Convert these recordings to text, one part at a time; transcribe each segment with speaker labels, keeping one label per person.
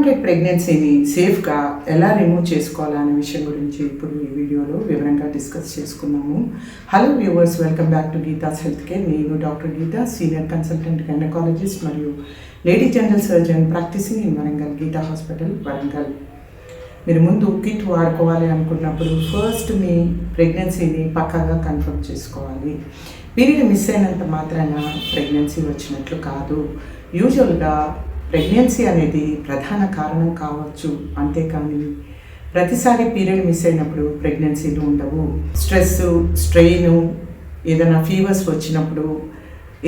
Speaker 1: Unwanted ప్రెగ్నెన్సీని సేఫ్గా ఎలా remove చేసుకోవాలనే విషయం గురించి ఇప్పుడు ఈ వీడియోలో వివరంగా డిస్కస్ చేసుకున్నాము. Hello viewers welcome back to Geetha's health care నేను doctor Geetha senior consultant gynaecologist మరియు lady general surgeon practising in Warangal Geetha hospital Warangal మీరు ముందు కిట్ వాడుకోవాలి అనుకున్నప్పుడు ఫస్ట్ మీ ప్రెగ్నెన్సీని పక్కాగా కన్ఫర్మ్ చేసుకోవాలి. పీరియడ్ మిస్ అయినంత మాత్రాన ప్రెగ్నెన్సీ వచ్చినట్లు కాదు. యూజువల్గా ప్రెగ్నెన్సీ అనేది ప్రధాన కారణం కావచ్చు. అంతేకాని ప్రతిసారి పీరియడ్ మిస్ అయినప్పుడు ప్రెగ్నెన్సీలు ఉండవు. స్ట్రెస్ స్ట్రెయిన్ ఏదైనా ఫీవర్స్ వచ్చినప్పుడు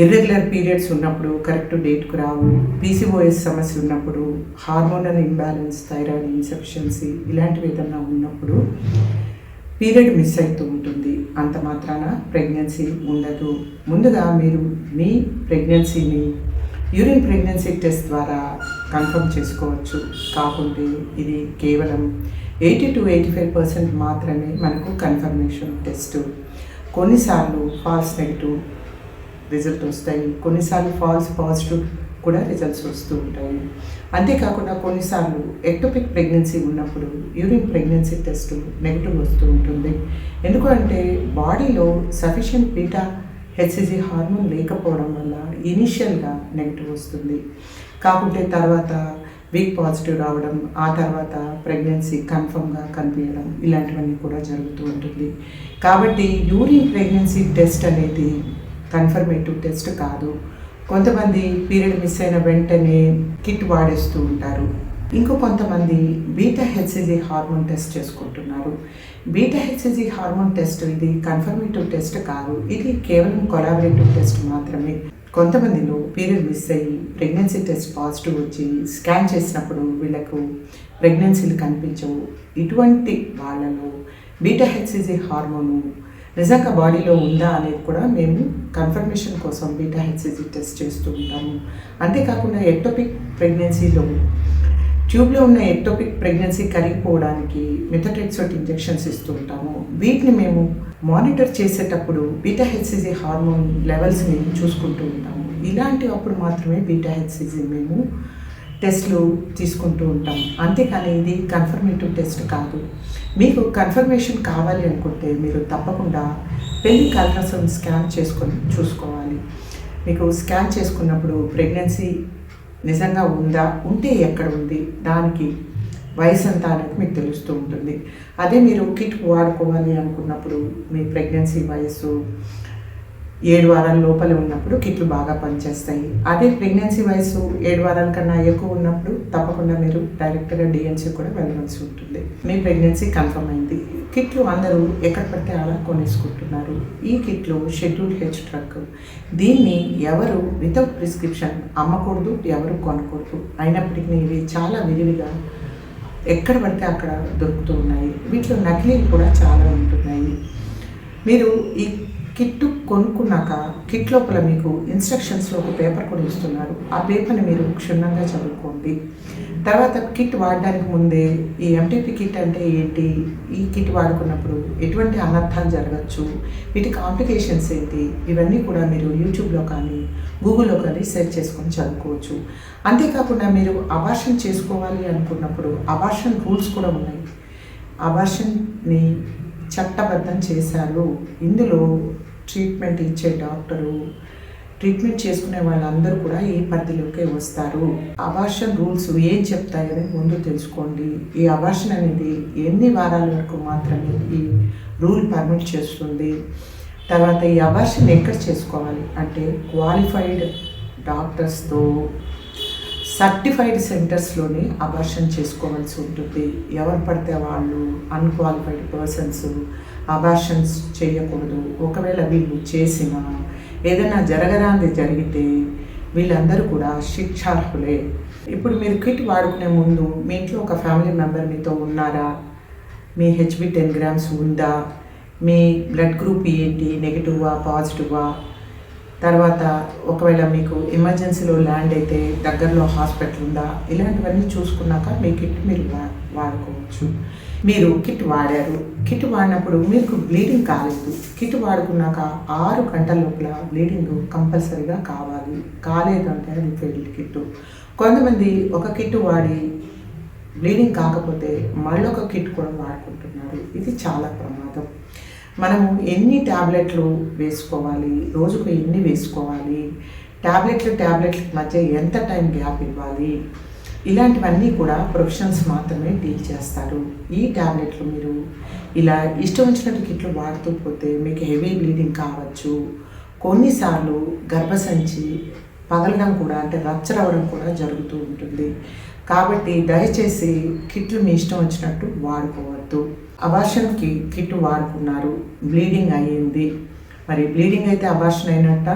Speaker 1: ఇర్రెగ్యులర్ పీరియడ్స్ ఉన్నప్పుడు కరెక్ట్ డేట్కు రావు. పీసీఓఎస్ సమస్య ఉన్నప్పుడు హార్మోనల్ ఇంబ్యాలెన్స్ థైరాయిడ్ ఇన్సఫిషియన్సీ ఇలాంటివి ఏదైనా ఉన్నప్పుడు పీరియడ్ మిస్ అవుతూ ఉంటుంది. అంత మాత్రాన ప్రెగ్నెన్సీ ఉండదు. ముందుగా మీరు మీ ప్రెగ్నెన్సీని యూరిన్ ప్రెగ్నెన్సీ టెస్ట్ ద్వారా కన్ఫర్మ్ చేసుకోవచ్చు. కాకుంటే ఇది కేవలం eighty to eighty five percent మాత్రమే మనకు కన్ఫర్మేషన్ టెస్ట్. కొన్నిసార్లు ఫాల్స్ నెగిటివ్ రిజల్ట్ వస్తాయి. కొన్నిసార్లు ఫాల్స్ పాజిటివ్ కూడా రిజల్ట్స్ వస్తూ ఉంటాయి. అంతేకాకుండా కొన్నిసార్లు ఎక్టోపిక్ ప్రెగ్నెన్సీ ఉన్నప్పుడు యూరిన్ ప్రెగ్నెన్సీ టెస్ట్ నెగిటివ్ వస్తూ ఉంటుంది. ఎందుకంటే బాడీలో సఫిషియంట్ బీటా హెచ్సిజీ హార్మోన్ లేకపోవడం వల్ల ఇనిషియల్గా నెగిటివ్ వస్తుంది. కాకుంటే తర్వాత వీక్ పాజిటివ్ రావడం ఆ తర్వాత ప్రెగ్నెన్సీ కన్ఫర్మ్గా కనిపించడం ఇలాంటివన్నీ కూడా జరుగుతూ ఉంటుంది. కాబట్టి యూరిన్ ప్రెగ్నెన్సీ టెస్ట్ అనేది కన్ఫర్మేటివ్ టెస్ట్ కాదు. కొంతమంది పీరియడ్ మిస్ అయిన వెంటనే కిట్ వాడేస్తూ ఉంటారు. ఇంకో కొంతమంది బీటా హెచ్సిజీ హార్మోన్ టెస్ట్ చేసుకుంటున్నారు. బీటా హెచ్సిజీ హార్మోన్ టెస్ట్ ఇది కన్ఫర్మేటివ్ టెస్ట్ కాదు. ఇది కేవలం కొలాబరేటివ్ టెస్ట్ మాత్రమే. కొంతమందిలో పీరియడ్ మిస్ అయ్యి ప్రెగ్నెన్సీ టెస్ట్ పాజిటివ్ వచ్చి స్కాన్ చేసినప్పుడు వీళ్ళకు ప్రెగ్నెన్సీలు కనిపించవు. ఇటువంటి వాళ్ళలో బీటా హెచ్సిజీ హార్మోను నిజంగా బాడీలో ఉందా అనేది కూడా మేము కన్ఫర్మేషన్ కోసం బీటా హెచ్సిజీ టెస్ట్ చేస్తూ ఉంటాము. అంతేకాకుండా ఎక్టోపిక్ ప్రెగ్నెన్సీలో ట్యూబ్లో ఉన్న ఎక్టోపిక్ ప్రెగ్నెన్సీ కరిగిపోవడానికి మిథోట్రెక్సోట్ ఇంజెక్షన్స్ ఇస్తూ ఉంటాము. వీటిని మేము మానిటర్ చేసేటప్పుడు బీటా హెచ్సిజీ హార్మోన్ లెవెల్స్ని చూసుకుంటూ ఉంటాము. ఇలాంటి అప్పుడు మాత్రమే బీటా హెచ్సిజీ మేము టెస్ట్లు తీసుకుంటూ ఉంటాం. అంతేకాని ఇది కన్ఫర్మేటివ్ టెస్ట్ కాదు. మీకు కన్ఫర్మేషన్ కావాలి అనుకుంటే మీరు తప్పకుండా పెళ్ళి అల్ట్రాసౌండ్ స్కాన్ చేసుకొని చూసుకోవాలి. మీకు స్కాన్ చేసుకున్నప్పుడు ప్రెగ్నెన్సీ నిజంగా ఉందా? ఉంటే ఎక్కడ ఉంది? దానికి వయసు ఎంత అనేది మీకు తెలుస్తూ ఉంటుంది. అదే మీరు కిట్ వాడుకోవాలి అనుకున్నప్పుడు మీ ప్రెగ్నెన్సీ వయసు ఏడు వారాల లోపల ఉన్నప్పుడు కిట్లు బాగా పనిచేస్తాయి. అదే ప్రెగ్నెన్సీ వయసు ఏడు వారాల కన్నా ఎక్కువ ఉన్నప్పుడు తప్పకుండా మీరు డైరెక్ట్గా డిఎన్సీ కూడా వెళ్ళవలసి ఉంటుంది. మీ ప్రెగ్నెన్సీ కన్ఫర్మ్ అయింది. కిట్లు అందరూ ఎక్కడ పడితే అలా కొనేసుకుంటున్నారు. ఈ కిట్లు షెడ్యూల్ హెచ్ ట్రక్. దీన్ని ఎవరు వితౌట్ ప్రిస్క్రిప్షన్ అమ్మకూడదు ఎవరు కొనకూడదు. అయినప్పటికీ ఇవి చాలా విరివిగా ఎక్కడ పడితే అక్కడ దొరుకుతూ ఉన్నాయి. వీటిలో నకిలీలు కూడా చాలా ఉంటున్నాయి. మీరు ఈ కిట్ కొనుక్కున్నాక కిట్ లోపల మీకు ఇన్స్ట్రక్షన్స్లో ఒక పేపర్ కూడా ఇస్తున్నారు ఆ పేపర్ని మీరు క్షుణ్ణంగా చదువుకోండి. తర్వాత కిట్ వాడడానికి ముందే ఈ ఎంటీపీ కిట్ అంటే ఏంటి? ఈ కిట్ వాడుకున్నప్పుడు ఎటువంటి అనర్థాలు జరగచ్చు? వీటి కాంప్లికేషన్స్ ఏంటి? ఇవన్నీ కూడా మీరు యూట్యూబ్లో కానీ గూగుల్లో కానీ సెర్చ్ చేసుకొని చదువుకోవచ్చు. అంతేకాకుండా మీరు అబార్షన్ చేసుకోవాలి అనుకున్నప్పుడు అబార్షన్ రూల్స్ కూడా ఉన్నాయి. అబార్షన్ని చట్టబద్ధం చేశారు. ఇందులో ట్రీట్మెంట్ ఇచ్చే డాక్టరు ట్రీట్మెంట్ చేసుకునే వాళ్ళందరూ కూడా ఈ పరిధిలోకే వస్తారు. అబార్షన్ రూల్స్ ఏం చెప్తాయని ముందు తెలుసుకోండి. ఈ అబార్షన్ అనేది ఎన్ని వారాల వరకు మాత్రమే ఈ రూల్ పర్మిట్ చేస్తుంది? తర్వాత ఈ అబార్షన్ ఎక్కడ చేసుకోవాలి? అంటే క్వాలిఫైడ్ డాక్టర్స్తో సర్టిఫైడ్ సెంటర్స్లోనే అబార్షన్ చేసుకోవాల్సి ఉంటుంది. ఎవరు పడితే వాళ్ళు అన్క్వాలిఫైడ్ పర్సన్స్ అబార్షన్స్ చేయకూడదు. ఒకవేళ వీళ్ళు చేసిన ఏదైనా జరగరాంది జరిగితే వీళ్ళందరూ కూడా శిక్షార్హులే. ఇప్పుడు మీరు కిట్ వాడుకునే ముందు మీ ఇంట్లో ఒక ఫ్యామిలీ మెంబర్ మీతో ఉన్నారా? మీ హెచ్బి టెన్ గ్రామ్స్ ఉందా? మీ బ్లడ్ గ్రూప్ ఏంటి? నెగిటివా? పాజిటివా? తర్వాత ఒకవేళ మీకు ఎమర్జెన్సీలో ల్యాండ్ అయితే దగ్గరలో హాస్పిటల్ ఉందా? ఇలాంటివన్నీ చూసుకున్నాక మీ కిట్ మీరు వా వాడుకోవచ్చు. మీరు కిట్ వాడారు కిట్ వాడినప్పుడు మీకు బ్లీడింగ్ కాలేదు. కిట్ వాడుకున్నాక ఆరు గంటల లోపల బ్లీడింగ్ కంపల్సరీగా కావాలి. కాలేదు అంటే అది ఫెయిల్డ్ కిట్ కొంతమంది ఒక కిట్ వాడి బ్లీడింగ్ కాకపోతే మళ్ళొక కిట్ కూడా వాడుకుంటున్నారు. ఇది చాలా ప్రమాదం. మనము ఎన్ని ట్యాబ్లెట్లు వేసుకోవాలి? రోజుకు ఎన్ని వేసుకోవాలి? ట్యాబ్లెట్లు ట్యాబ్లెట్ల మధ్య ఎంత టైం గ్యాప్ ఇవ్వాలి? ఇలాంటివన్నీ కూడా ప్రొఫెషనల్స్ మాత్రమే డీల్ చేస్తారు. ఈ ట్యాబ్లెట్లు మీరు ఇలా ఇష్టం వచ్చినట్టు కిట్లు వాడుతూ పోతే మీకు హెవీ బ్లీడింగ్ కావచ్చు. కొన్నిసార్లు గర్భసంచి పగలడం కూడా అంటే రప్చర్ అవ్వడం కూడా జరుగుతూ ఉంటుంది. కాబట్టి దయచేసి కిట్లు మీ ఇష్టం వచ్చినట్టు వాడుకోవద్దు. అబార్షన్కి కిట్ వాడుకున్నారు. బ్లీడింగ్ అయ్యింది. మరి బ్లీడింగ్ అయితే అబార్షన్ అయినట్ట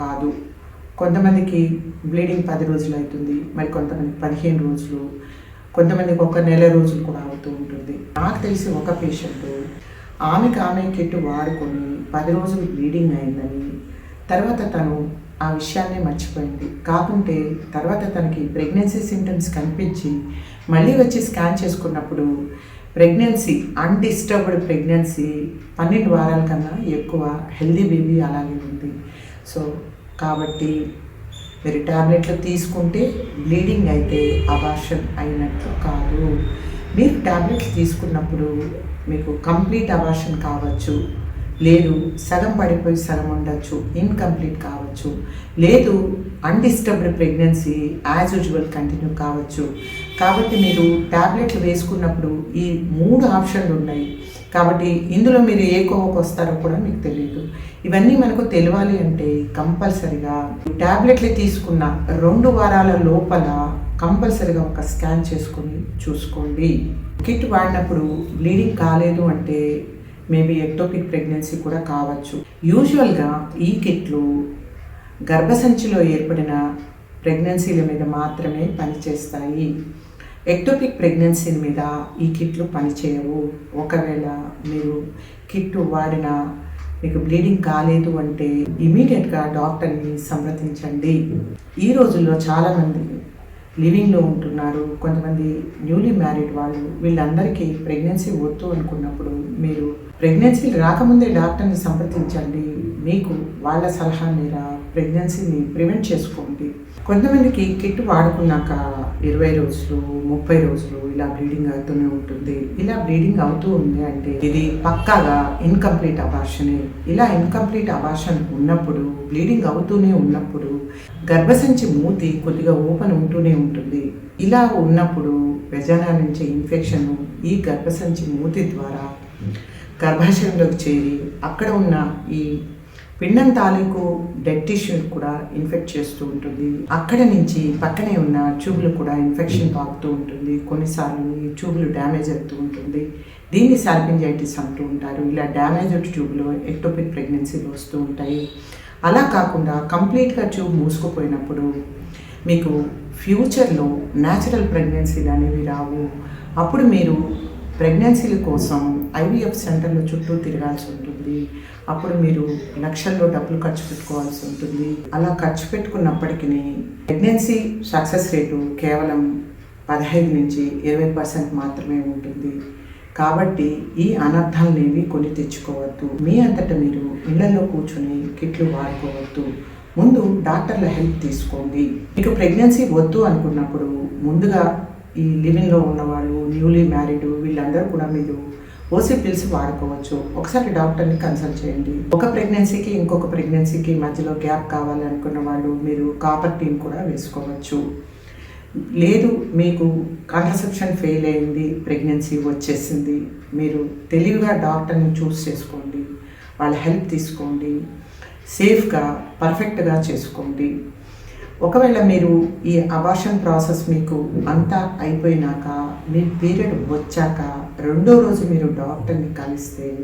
Speaker 1: కాదు. కొంతమందికి బ్లీడింగ్ పది రోజులు అవుతుంది మరి కొంతమందికి పదిహేను రోజులు కొంతమందికి ఒక నెల రోజులు కూడా అవుతూ ఉంటుంది. నాకు తెలిసి ఒక పేషెంట్ ఆమెకు ఆమె కిట్ వాడుకొని పది రోజులు బ్లీడింగ్ అయిందని తర్వాత తను ఆ విషయాన్ని మర్చిపోయింది. కాకుంటే తర్వాత తనకి ప్రెగ్నెన్సీ సింటమ్స్ కనిపించి మళ్ళీ వచ్చి స్కాన్ చేసుకున్నప్పుడు ప్రెగ్నెన్సీ అన్డిస్టర్బ్డ్ ప్రెగ్నెన్సీ పన్నెండు వారాల కన్నా ఎక్కువ హెల్దీ బేబీ అలాగే ఉంది. సో కాబట్టి మీరు ట్యాబ్లెట్లు తీసుకుంటే బ్లీడింగ్ అయితే అబార్షన్ అయినట్లు కాదు. మీరు ట్యాబ్లెట్లు తీసుకున్నప్పుడు మీకు కంప్లీట్ అబార్షన్ కావచ్చు. లేదు సగం పడిపోయి సగం ఉండొచ్చు ఇన్కంప్లీట్ కావచ్చు. లేదు undisturbed pregnancy as usual continue కావచ్చు. కాబట్టి మీరు ట్యాబ్లెట్లు వేసుకున్నప్పుడు ఈ మూడు ఆప్షన్లు ఉన్నాయి. కాబట్టి ఇందులో మీరు ఏ కోవకు వస్తారో కూడా మీకు తెలియదు ఇవన్నీ మనకు తెలియాలి అంటే కంపల్సరిగా ట్యాబ్లెట్లు తీసుకున్న రెండు వారాల లోపల కంపల్సరిగా ఒక స్కాన్ చేసుకొని చూసుకోండి. కిట్ వాడినప్పుడు బ్లీడింగ్ కాలేదు అంటే మేబీ ఎక్టోపిక్ ప్రెగ్నెన్సీ కూడా కావచ్చు. యూజువల్గా ఈ కిట్లు గర్భసంచిలో ఏర్పడిన ప్రెగ్నెన్సీల మీద మాత్రమే పనిచేస్తాయి. ఎక్టోపిక్ ప్రెగ్నెన్సీ మీద ఈ కిట్లు పనిచేయవు. ఒకవేళ మీరు కిట్ వాడిన మీకు బ్లీడింగ్ కాలేదు అంటే ఇమీడియట్గా డాక్టర్ని సంప్రదించండి. ఈ రోజుల్లో చాలామంది లివింగ్లో ఉంటున్నారు. కొంతమంది న్యూలీ మ్యారీడ్ వాళ్ళు వీళ్ళందరికీ ప్రెగ్నెన్సీ వద్దు అనుకున్నప్పుడు మీరు ప్రెగ్నెన్సీ రాకముందే డాక్టర్ని సంప్రదించండి. మీకు వాళ్ళ సలహా మీద ప్రెగ్నెన్సీని ప్రివెంట్ చేసుకోండి. కొంతమందికి కిట్ వాడుకున్నాక ఇరవై రోజులు ముప్పై రోజులు ఇలా బ్లీడింగ్ అవుతూనే ఉంటుంది. ఇలా బ్లీడింగ్ అవుతూ ఉంది అంటే ఇది పక్కాగా ఇన్కంప్లీట్ అబార్షనే. ఇలా ఇన్కంప్లీట్ అబార్షన్ ఉన్నప్పుడు బ్లీడింగ్ అవుతూనే ఉన్నప్పుడు గర్భసంచి మూతి కొద్దిగా ఓపెన్ ఉంటూనే ఉంటుంది. ఇలా ఉన్నప్పుడు వెజానా నుంచి ఇన్ఫెక్షన్ ఈ గర్భసంచి మూతి ద్వారా గర్భాశయంలోకి చేరి అక్కడ ఉన్న ఈ పిండం తాలూకు డెడ్ టిష్యూ కూడా ఇన్ఫెక్ట్ చేస్తూ ఉంటుంది. అక్కడ నుంచి పక్కనే ఉన్న ట్యూబ్లు కూడా ఇన్ఫెక్షన్ తాకుతూ ఉంటుంది. కొన్నిసార్లు ఈ ట్యూబ్లు డ్యామేజ్ అవుతూ ఉంటుంది. దీన్ని సార్పింజైటిస్ అంటూ ఉంటారు. ఇలా డ్యామేజ్ ట్యూబ్లో ఎక్టోపిక్ ప్రెగ్నెన్సీలు వస్తూ ఉంటాయి. అలా కాకుండా కంప్లీట్గా ట్యూబ్ మూసుకుపోయినప్పుడు మీకు ఫ్యూచర్లో న్యాచురల్ ప్రెగ్నెన్సీలు అనేవి రావు. అప్పుడు మీరు ప్రెగ్నెన్సీల కోసం ఐవీఎఫ్ సెంటర్లు చుట్టూ తిరగాల్సి ఉంటుంది. అప్పుడు మీరు లక్షల్లో డబ్బులు ఖర్చు పెట్టుకోవాల్సి ఉంటుంది. అలా ఖర్చు పెట్టుకున్నప్పటికీ ప్రెగ్నెన్సీ సక్సెస్ రేటు కేవలం పదహైదు నుంచి ఇరవై పర్సెంట్ మాత్రమే ఉంటుంది. కాబట్టి ఈ అనర్థాలనేవి కొని తెచ్చుకోవద్దు. మీ అంతటా మీరు ఇళ్ళలో కూర్చొని కిట్లు వాడుకోవద్దు. ముందు డాక్టర్ల హెల్ప్ తీసుకోండి. మీకు ప్రెగ్నెన్సీ వద్దు అనుకున్నప్పుడు ముందుగా ఈ లివింగ్లో ఉన్నవాళ్ళు న్యూలీ మ్యారీడ్ వీళ్ళందరూ కూడా మీరు ఓసీ పిల్స్ వాడుకోవచ్చు. ఒకసారి డాక్టర్ని కన్సల్ట్ చేయండి. ఒక ప్రెగ్నెన్సీకి ఇంకొక ప్రెగ్నెన్సీకి మధ్యలో గ్యాప్ కావాలి అనుకున్న వాళ్ళు మీరు కాపర్ టీమ్ కూడా వేసుకోవచ్చు. లేదు మీకు కాంట్రసెప్షన్ ఫెయిల్ అయింది ప్రెగ్నెన్సీ వచ్చేసింది మీరు తెలివిగా డాక్టర్ని చూస్ చేసుకోండి. వాళ్ళ హెల్ప్ తీసుకోండి. సేఫ్గా పర్ఫెక్ట్గా చేసుకోండి. ఒకవేళ మీరు ఈ అబార్షన్ ప్రాసెస్ మీకు అంతా అయిపోయినాక మీ పీరియడ్ వచ్చాక రెండో రోజు మీరు డాక్టర్ని కలిస్తే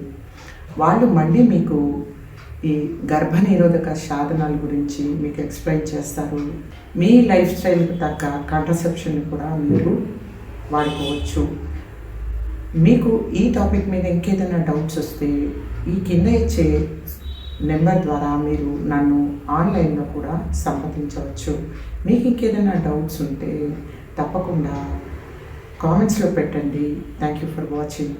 Speaker 1: వాళ్ళు మళ్ళీ మీకు ఈ గర్భనిరోధక సాధనాల గురించి మీకు ఎక్స్ప్లెయిన్ చేస్తారు. మీ లైఫ్ స్టైల్కి తగ్గ కాంట్రసెప్షన్ కూడా మీరు వాడుకోవచ్చు. మీకు ఈ టాపిక్ మీద ఇంకేదైనా డౌట్స్ వస్తే ఈ కింద ఇచ్చే నెంబర్ ద్వారా మీరు నన్ను ఆన్లైన్లో కూడా సంప్రదించవచ్చు. మీకు ఇంకేదైనా డౌట్స్ ఉంటే తప్పకుండా కామెంట్స్లో పెట్టండి. Thank you for watching